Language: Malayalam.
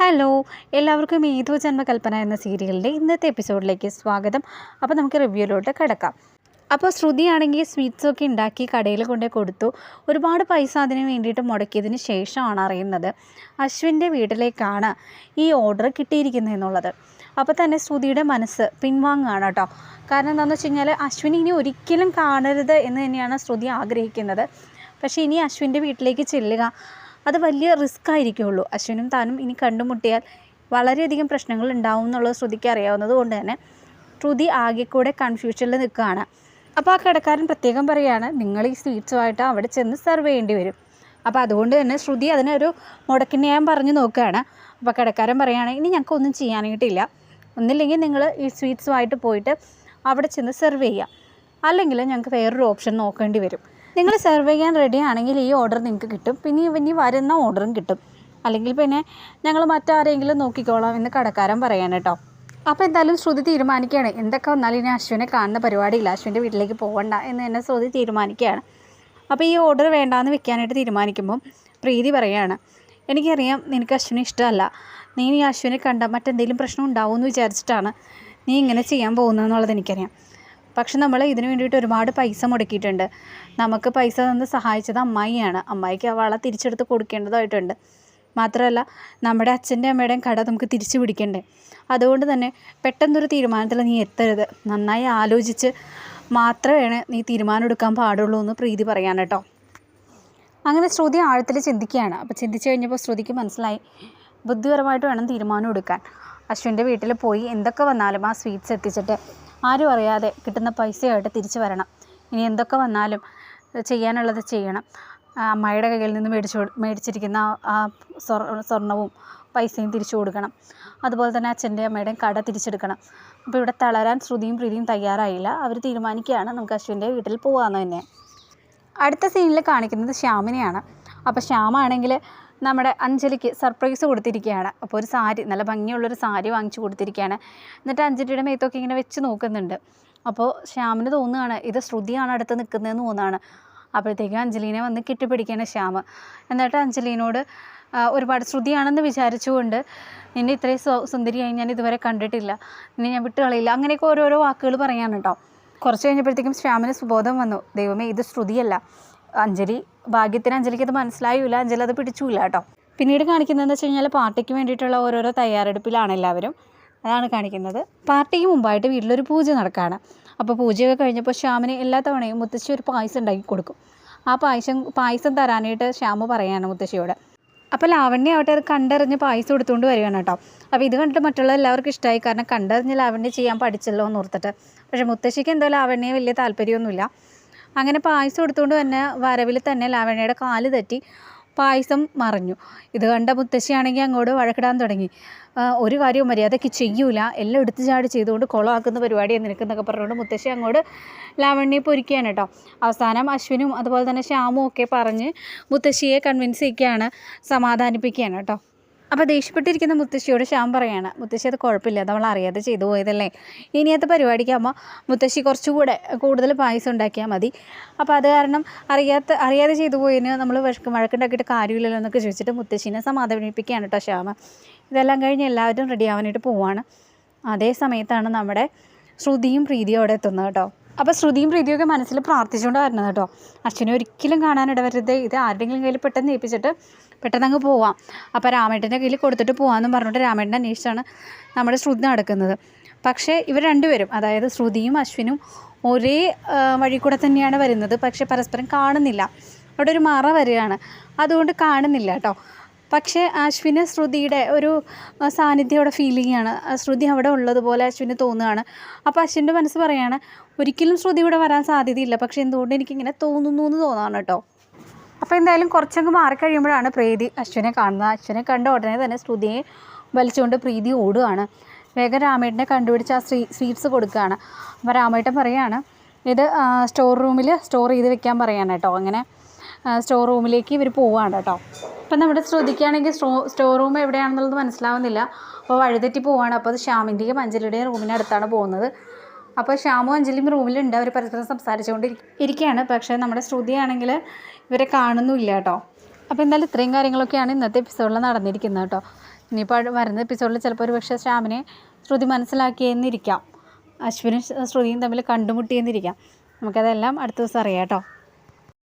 ഹലോ എല്ലാവർക്കും ഏതോ ജന്മകൽപ്പന എന്ന സീരിയലിന്റെ ഇന്നത്തെ എപ്പിസോഡിലേക്ക് സ്വാഗതം. അപ്പോൾ നമുക്ക് റിവ്യൂലോട്ട് കിടക്കാം. അപ്പോൾ ശ്രുതിയാണെങ്കിൽ സ്വീറ്റ്സൊക്കെ ഉണ്ടാക്കി കടയിൽ കൊണ്ടേ കൊടുത്തു. ഒരുപാട് പൈസ അതിന് വേണ്ടിയിട്ട് മുടക്കിയതിന് ശേഷമാണ് അറിയുന്നത്. അശ്വിന്റെ വീട്ടിലേക്കാണ് ഈ ഓർഡർ കിട്ടിയിരിക്കുന്നത് എന്നുള്ളത്. അപ്പോൾ തന്നെ ശ്രുതിയുടെ മനസ്സ് പിൻവാങ്ങുകയാണ് കേട്ടോ. കാരണം എന്താണെന്ന് വെച്ച് കഴിഞ്ഞാൽ അശ്വിൻ ഇനി ഒരിക്കലും കാണരുത് എന്ന് തന്നെയാണ് ശ്രുതി ആഗ്രഹിക്കുന്നത്. പക്ഷേ ഇനി അശ്വിന്റെ വീട്ടിലേക്ക് ചെല്ലുക അത് വലിയ റിസ്ക് ആയിരിക്കുള്ളൂ. അശ്വിനും താനും ഇനി കണ്ടുമുട്ടിയാൽ വളരെയധികം പ്രശ്നങ്ങൾ ഉണ്ടാവും എന്നുള്ളത് ശ്രുതിക്ക് അറിയാവുന്നത് കൊണ്ട് തന്നെ ശ്രുതി ആകെ കൂടെ കൺഫ്യൂഷനിൽ നിൽക്കുകയാണ്. അപ്പോൾ ആ കടക്കാരൻ പ്രത്യേകം പറയുകയാണ് നിങ്ങൾ ഈ സ്വീറ്റ്സുമായിട്ട് അവിടെ ചെന്ന് സെർവ് ചെയ്യേണ്ടി വരും. അപ്പോൾ അതുകൊണ്ട് തന്നെ ശ്രുതി അതിനൊരു മുടക്കിന്യായം പറഞ്ഞു നോക്കുകയാണ്. അപ്പോൾ കടക്കാരൻ പറയുകയാണ് ഇനി ഞങ്ങൾക്ക് ഒന്നും ചെയ്യാനായിട്ടില്ല. ഒന്നില്ലെങ്കിൽ നിങ്ങൾ ഈ സ്വീറ്റ്സുമായിട്ട് പോയിട്ട് അവിടെ ചെന്ന് സെർവ് ചെയ്യുക. അല്ലെങ്കിൽ ഞങ്ങൾക്ക് വേറൊരു ഓപ്ഷൻ നോക്കേണ്ടി വരും. നിങ്ങൾ സെർവ് ചെയ്യാൻ റെഡി ആണെങ്കിൽ ഈ ഓർഡർ നിങ്ങൾക്ക് കിട്ടും. പിന്നെ ഇനി വരുന്ന ഓർഡറും കിട്ടും. അല്ലെങ്കിൽ പിന്നെ ഞങ്ങൾ മറ്റാരെങ്കിലും നോക്കിക്കോളാം എന്ന് കടക്കാരൻ പറയാൻ കേട്ടോ. അപ്പോൾ എന്തായാലും ശ്രുതി തീരുമാനിക്കുകയാണ്. എന്തൊക്കെ വന്നാലും ഇനി അശ്വിനെ കാണുന്ന പരിപാടിയില്ല. അശ്വിന്റെ വീട്ടിലേക്ക് പോകണ്ട എന്ന് തന്നെ ശ്രുതി തീരുമാനിക്കുകയാണ്. അപ്പോൾ ഈ ഓർഡർ വേണ്ടാന്ന് വെക്കാനായിട്ട് തീരുമാനിക്കുമ്പോൾ പ്രീതി പറയുകയാണ് എനിക്കറിയാം നിനക്ക് അശ്വിനെ ഇഷ്ടമല്ല. നീ ഈ അശ്വിനെ കണ്ട മറ്റെന്തെങ്കിലും പ്രശ്നം ഉണ്ടാവുമെന്ന് വിചാരിച്ചിട്ടാണ് നീ ഇങ്ങനെ ചെയ്യാൻ പോകുന്നതെന്നുള്ളത് എനിക്കറിയാം. പക്ഷെ നമ്മൾ ഇതിനു വേണ്ടിയിട്ട് ഒരുപാട് പൈസ മുടക്കിയിട്ടുണ്ട്. നമുക്ക് പൈസ തന്ന് സഹായിച്ചത് അമ്മായിയാണ്. അമ്മായിക്ക് ആ വള തിരിച്ചെടുത്ത് കൊടുക്കേണ്ടതായിട്ടുണ്ട്. മാത്രമല്ല നമ്മുടെ അച്ഛന്റെ അമ്മയുടെയും കട നമുക്ക് തിരിച്ചു പിടിക്കണ്ടേ? അതുകൊണ്ട് തന്നെ പെട്ടെന്നൊരു തീരുമാനത്തിൽ നീ എത്തരുത്. നന്നായി ആലോചിച്ച് മാത്രമേ നീ തീരുമാനം എടുക്കാൻ പാടുള്ളൂ എന്ന് പ്രീതി പറയാൻ കേട്ടോ. അങ്ങനെ ശ്രുതി ആഴത്തിൽ ചിന്തിക്കുകയാണ്. അപ്പോൾ ചിന്തിച്ചു കഴിഞ്ഞപ്പോൾ ശ്രുതിക്ക് മനസ്സിലായി ബുദ്ധിപരമായിട്ട് വേണം തീരുമാനം എടുക്കാൻ. അശ്വിന്റെ വീട്ടിൽ പോയി എന്തൊക്കെ വന്നാലും ആ സ്വീറ്റ്സ് എത്തിച്ചിട്ട് ആരും അറിയാതെ കിട്ടുന്ന പൈസയായിട്ട് തിരിച്ചു വരണം. ഇനി എന്തൊക്കെ വന്നാലും ചെയ്യാനുള്ളത് ചെയ്യണം. അമ്മയുടെ കയ്യിൽ നിന്ന് മേടിച്ചു മേടിച്ചിരിക്കുന്ന ആ- ആ സ്വർ സ്വർണവും പൈസയും തിരിച്ചു കൊടുക്കണം. അതുപോലെ തന്നെ അച്ഛന്റെ അമ്മയുടെയും കട തിരിച്ചെടുക്കണം. അപ്പോൾ ഇവിടെ തളരാൻ ശ്രുതിയും പ്രീതിയും തയ്യാറായില്ല. അവർ തീരുമാനിക്കുകയാണ് നമുക്ക് അശ്വിന്റെ വീട്ടിൽ പോകാമെന്ന് തന്നെ. അടുത്ത സീനിൽ കാണിക്കുന്നത് ശ്യാമിനെയാണ്. അപ്പോൾ ശ്യാമാണെങ്കിൽ നമ്മുടെ അഞ്ജലിക്ക് സർപ്രൈസ് കൊടുത്തിരിക്കുകയാണ്. അപ്പോൾ ഒരു സാരി നല്ല ഭംഗിയുള്ളൊരു സാരി വാങ്ങിച്ചു കൊടുത്തിരിക്കുകയാണ്. എന്നിട്ട് അഞ്ജലിയുടെ മേത്തൊക്കെ ഇങ്ങനെ വെച്ച് നോക്കുന്നുണ്ട്. അപ്പോൾ ശ്യാമിന് തോന്നുകയാണ് ഇത് ശ്രുതിയാണ് അടുത്ത് നിൽക്കുന്നതെന്ന് തോന്നുകയാണ്. അപ്പോഴത്തേക്കും അഞ്ജലീനെ വന്ന് കെട്ടിപ്പിടിക്കുകയാണ് ശ്യാം എന്നിട്ട് അഞ്ജലീനോട് ഒരുപാട് ശ്രുതിയാണെന്ന് വിചാരിച്ചുകൊണ്ട് നിന്നെ ഇത്രയും സുന്ദരിയായി ഞാൻ ഇതുവരെ കണ്ടിട്ടില്ല. നിന്നെ ഞാൻ വിട്ടുകളയില്ല അങ്ങനെയൊക്കെ ഓരോരോ വാക്കുകൾ പറയാൻ കേട്ടോ. കുറച്ച് കഴിഞ്ഞപ്പോഴത്തേക്കും ശ്യാമിന് സുബോധം വന്നു. ദൈവമേ ഇത് ശ്രുതിയല്ല. അഞ്ജലി ഭാഗ്യത്തിന് അഞ്ജലിക്ക് അത് മനസ്സിലായില്ല. അഞ്ജലി അത് പിടിച്ചില്ല കേട്ടോ. പിന്നീട് കാണിക്കുന്നതെന്ന് വെച്ച് കഴിഞ്ഞാൽ പാർട്ടിക്ക് വേണ്ടിയിട്ടുള്ള ഓരോരോ തയ്യാറെടുപ്പിലാണ് എല്ലാവരും അതാണ് കാണിക്കുന്നത്. പാർട്ടിക്ക് മുമ്പായിട്ട് വീട്ടിലൊരു പൂജ നടക്കുകയാണ് അപ്പോൾ പൂജയൊക്കെ കഴിഞ്ഞപ്പോൾ ശ്യാമിന് എല്ലാ തവണയും മുത്തശ്ശി ഒരു പായസം ഉണ്ടാക്കി കൊടുക്കും. ആ പായസം പായസം തരാനായിട്ട് ശ്യാമു പറയാണ് മുത്തശ്ശിയോട്. അപ്പോൾ ലാവണ്യ ആവട്ടെ അത് കണ്ടറിഞ്ഞ് പായസം എടുത്തുകൊണ്ട് വരികയാണ് കേട്ടോ. അപ്പോൾ ഇത് കണ്ടിട്ട് മറ്റുള്ള എല്ലാവർക്കും ഇഷ്ടമായി കാരണം കണ്ടറിഞ്ഞ് ലാവണ്യ ചെയ്യാൻ പഠിച്ചല്ലോ എന്ന് ഓർത്തിട്ട്. പക്ഷേ മുത്തശ്ശിക്ക് എന്തോ ലാവണ്യ വലിയ താല്പര്യമൊന്നുമില്ല. അങ്ങനെ പായസം എടുത്തുകൊണ്ട് തന്നെ വരവിൽ തന്നെ ലാവണ്യയുടെ കാൽ തെറ്റി പായസം മറിഞ്ഞു. ഇത് കണ്ട മുത്തശ്ശിയാണെങ്കിൽ അങ്ങോട്ട് വഴക്കിടാൻ തുടങ്ങി. ഒരു കാര്യവും മര്യാദയ്ക്ക് ചെയ്യൂല. എല്ലാം എടുത്തു ചാടി ചെയ്തുകൊണ്ട് കുളമാക്കുന്ന പരിപാടിയാണ് നിനക്കെന്നൊക്കെ പറഞ്ഞുകൊണ്ട് മുത്തശ്ശി അങ്ങോട്ട് ലാവണ്യെ പൊരിക്കുകയാണ് കേട്ടോ. അവസാനം അശ്വിനും അതുപോലെ തന്നെ ശ്യാമും ഒക്കെ പറഞ്ഞ് മുത്തശ്ശിയെ കൺവിൻസ് ചെയ്യിക്കുകയാണ് സമാധാനിപ്പിക്കുകയാണ് കേട്ടോ. അപ്പോൾ ദേഷ്യപ്പെട്ടിരിക്കുന്ന മുത്തശ്ശിയോട് ശ്യാം പറയാണ് മുത്തശ്ശി അത് കുഴപ്പമില്ല നമ്മൾ അറിയാതെ ചെയ്തു പോയതല്ലേ? ഇനിയത്തെ പരിപാടിക്കാകുമ്പോൾ മുത്തശ്ശി കുറച്ചുകൂടെ കൂടുതൽ പായസം ഉണ്ടാക്കിയാൽ മതി. അപ്പോൾ അത് കാരണം അറിയാത്ത അറിയാതെ ചെയ്തു പോയതിന് നമ്മൾ വിഷക്ക് വഴക്കുണ്ടാക്കിയിട്ട് കാര്യമില്ലല്ലോ എന്നൊക്കെ ചോദിച്ചിട്ട് മുത്തശ്ശിനെ സമാധാനിപ്പിക്കുകയാണ് കേട്ടോ ശ്യാമ. ഇതെല്ലാം കഴിഞ്ഞ് എല്ലാവരും റെഡി ആവാനായിട്ട് പോവാണ്. അതേ സമയത്താണ് നമ്മുടെ ശ്രുതിയും പ്രീതിയും അവിടെ എത്തുന്നത് കേട്ടോ അപ്പോൾ ശ്രുതിയും പ്രീതിയൊക്കെ മനസ്സിൽ പ്രാർത്ഥിച്ചുകൊണ്ട് വരുന്നത് കേട്ടോ. അശ്വിനെ ഒരിക്കലും കാണാനിട വരരുത് ഇത് ആരുടെയെങ്കിലും കയ്യിൽ പെട്ടെന്ന് ഏൽപ്പിച്ചിട്ട് പെട്ടെന്ന് അങ്ങ് പോവാം. അപ്പോൾ രാമേട്ടന്റെ കയ്യിൽ കൊടുത്തിട്ട് പോകാമെന്നും പറഞ്ഞിട്ട് രാമേട്ടൻ അന്വേഷിച്ചാണ് നമ്മുടെ ശ്രുതി നടക്കുന്നത്. പക്ഷേ ഇവർ രണ്ടുപേരും അതായത് ശ്രുതിയും അശ്വിനും ഒരേ വഴി കൂടെ തന്നെയാണ് വരുന്നത്. പക്ഷേ പരസ്പരം കാണുന്നില്ല. അവിടെ ഒരു മറ വരികയാണ്. അതുകൊണ്ട് കാണുന്നില്ല കേട്ടോ. പക്ഷേ അശ്വിന് ശ്രുതിയുടെ ഒരു സാന്നിധ്യം അവിടെ ശ്രുതി അവിടെ ഉള്ളതുപോലെ അശ്വിന് തോന്നുകയാണ്. അപ്പോൾ അശ്വിന്റെ മനസ്സ് പറയുകയാണ് ഒരിക്കലും ശ്രുതി ഇവിടെ വരാൻ സാധ്യതയില്ല. പക്ഷേ എന്തുകൊണ്ട് എനിക്കിങ്ങനെ തോന്നുന്നു എന്ന് തോന്നാണ് കേട്ടോ. അപ്പോൾ എന്തായാലും കുറച്ചങ്ങ് മാറിക്കഴിയുമ്പോഴാണ് പ്രീതി അശ്വിനെ കാണുന്നത്. അശ്വിനെ കണ്ട ഉടനെ തന്നെ ശ്രുതിയെ വലിച്ചുകൊണ്ട് പ്രീതി ഓടുകയാണ്. വേഗം രാമേട്ടനെ കണ്ടുപിടിച്ച് ആ സ്വീ സ്വീറ്റ്സ് കൊടുക്കുകയാണ്. അപ്പോൾ രാമേട്ടൻ പറയുകയാണ് ഇത് സ്റ്റോർ റൂമിൽ സ്റ്റോർ ചെയ്ത് വെക്കാൻ പറയാണ് കേട്ടോ. അങ്ങനെ സ്റ്റോർ റൂമിലേക്ക് ഇവർ പോവുകയാണ് കേട്ടോ. അപ്പം നമ്മുടെ ശ്രദ്ധിക്കുകയാണെങ്കിൽ സ്റ്റോ സ്റ്റോർ റൂം എവിടെയാണെന്നുള്ളത് മനസ്സിലാവുന്നില്ല. അപ്പോൾ വഴുതെറ്റി പോവുകയാണ് അപ്പോൾ അത് ശ്യാമിന്റെയും അഞ്ജലിയുടെയും റൂമിനടുത്താണ് പോകുന്നത്. അപ്പോൾ ശ്യാമും അഞ്ജലിയും റൂമിലുണ്ട് അവർ പരസ്പരം സംസാരിച്ചുകൊണ്ട് ഇരിക്കുകയാണ് പക്ഷേ നമ്മുടെ ശ്രുതിയാണെങ്കിൽ ഇവരെ കാണുന്നുമില്ല കേട്ടോ. അപ്പോൾ എന്തായാലും ഇത്രയും കാര്യങ്ങളൊക്കെയാണ് ഇന്നത്തെ എപ്പിസോഡിൽ നടന്നിരിക്കുന്നത് കേട്ടോ. ഇനിയിപ്പോൾ വരുന്ന എപ്പിസോഡിൽ ചിലപ്പോൾ ഒരു പക്ഷേ ശ്യാമിനെ ശ്രുതി മനസ്സിലാക്കിയെന്നിരിക്കാം. അശ്വിനും ശ്രുതിയും തമ്മിൽ കണ്ടുമുട്ടിയെന്നിരിക്കാം. നമുക്കതെല്ലാം അടുത്ത ദിവസം അറിയാം കേട്ടോ.